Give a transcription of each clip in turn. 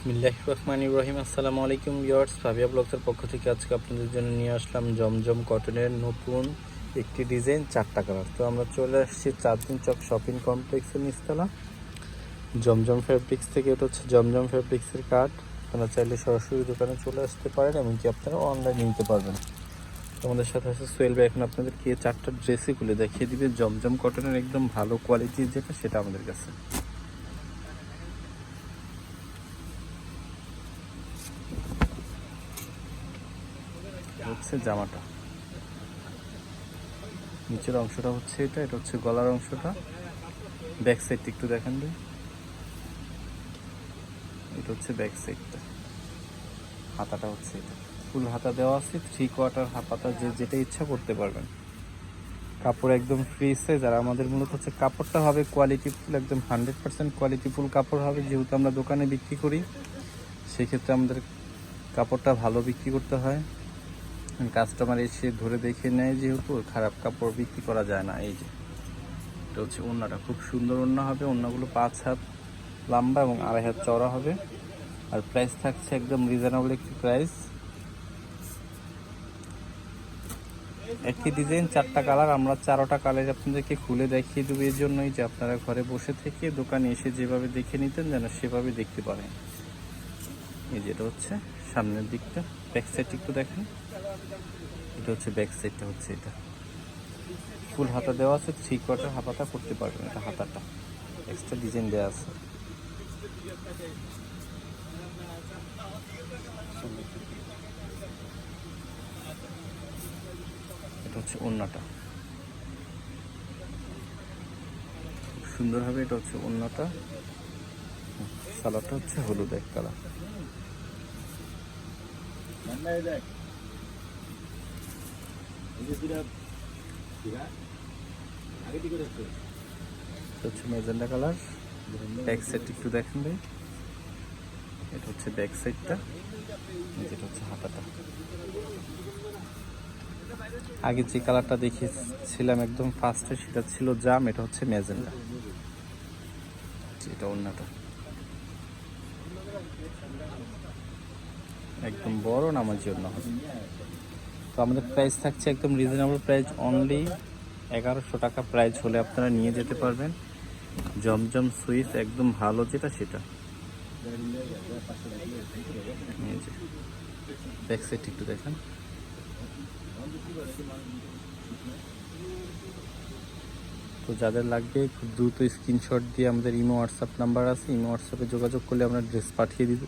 বিসমিল্লাহ রহমান ইব্রাহিম আসসালামু আলাইকুম ইয়ার্স ভাবিয়া ব্লগসের পক্ষ থেকে আজকে আপনাদের জন্য নিয়ে আসলাম জমজম কটনের নতুন একটি ডিজাইন চারটা কালার। তো আমরা চলে আসছি চারদিন চক শপিং কমপ্লেক্সের নিচতলা। জমজম ফেব্রিক্স থেকে এটা হচ্ছে জমজম ফেব্রিক্সের কার্ড আপনারা চাইলে সরাসরি দোকানে চলে আসতে পারেন এমনকি আপনারা অনলাইনে নিতে পারবেন। তো আমাদের সাথে আছে সোয়েল ভাই, এখন আপনাদেরকে চারটা ড্রেসই খুলে দেখিয়ে দিবে। জমজম কটনের একদম ভালো কোয়ালিটির যেটা, সেটা আমাদের কাছে। হচ্ছে জামাটা। নিচের অংশটা হচ্ছে এটা এটা হচ্ছে গলার অংশটা। ব্যাক সাইডটা একটু দেখেন ভাই। এটা হচ্ছে ব্যাক সাইডটা। হাতাটা হচ্ছে এটা। ফুল হাতা দেওয়া আছে, থ্রি কোয়ার্টার হাতা, যে যেটা ইচ্ছা করতে পারবেন। কাপড় একদম ফ্রি সাইজ আর আমাদের মূলত হচ্ছে কাপড়টা হবে কোয়ালিটি ফুল একদম হান্ড্রেড পার্সেন্ট কোয়ালিটি ফুল কাপড় হবে। যেহেতু আমরা দোকানে বিক্রি করি, সেক্ষেত্রে আমাদের কাপড়টা ভালো বিক্রি করতে হয়। কাস্টমার এসে ধরে দেখে নেয় যেহেতু খারাপ কাপড় বিক্রি করা যায় না, এই যে। এটা হচ্ছে ওড়নাটা। খুব সুন্দর ওড়না হবে, ওড়নাগুলো পাঁচ হাত লম্বা এবং আড়াই হাত চওড়া হবে। আর প্রাইস থাকছে একদম রিজনেবল একটি প্রাইস একটি ডিজাইন চারটা কালার আমরা চারোটা কালার আপনাদেরকে খুলে দেখিয়ে দেবো এই জন্যই যে আপনারা ঘরে বসে থেকে দোকানে এসে যেভাবে দেখে নিতেন যেন সেভাবে দেখতে পারেন। এই যেটা হচ্ছে সামনের দিকটা। ব্যাক সাইড একটু দেখেন। এটা হচ্ছে ব্যাক সাইডটা হচ্ছে এটা। ফুল হাতা দেওয়া আছে থ্রি কোয়ার্টার হাতাটা করতে পারবেন এটা হাতাটা। এক্সট্রা ডিজাইন দেওয়া আছে। এটা হচ্ছে ওড়নাটা। খুব সুন্দর এটা হচ্ছে ওড়নাটা। সালাদটা হচ্ছে হলুদ এক কালার। এটা হচ্ছে কালার। ব্যাক একটু এটা হচ্ছে ব্যাক সাইডটা। যেটা হচ্ছে আগে যে কালারটা দেখিয়েছিলাম একদম ফার্স্টে, সেটা ছিল জাম, এটা হচ্ছে মেজেন্ডা এটা অন্যটা একদম বড় নামার জন্য হবে। আমাদের প্রাইস থাকছে একদম রিজনেবল প্রাইস অনলি এগারোশো টাকা প্রাইস হলে আপনারা নিয়ে যেতে পারবেন। জমজম সুইচ একদম ভালো যেটা সেটা। একটু দেখেন। তো যাদের লাগবে খুব দ্রুত স্ক্রিনশট দিয়ে আমাদের ইমো হোয়াটসঅ্যাপ নাম্বার আছে। ইমো হোয়াটসঅ্যাপে যোগাযোগ করলে আমরা ড্রেস পাঠিয়ে দিব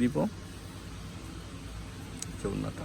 দিব। চৌনাটা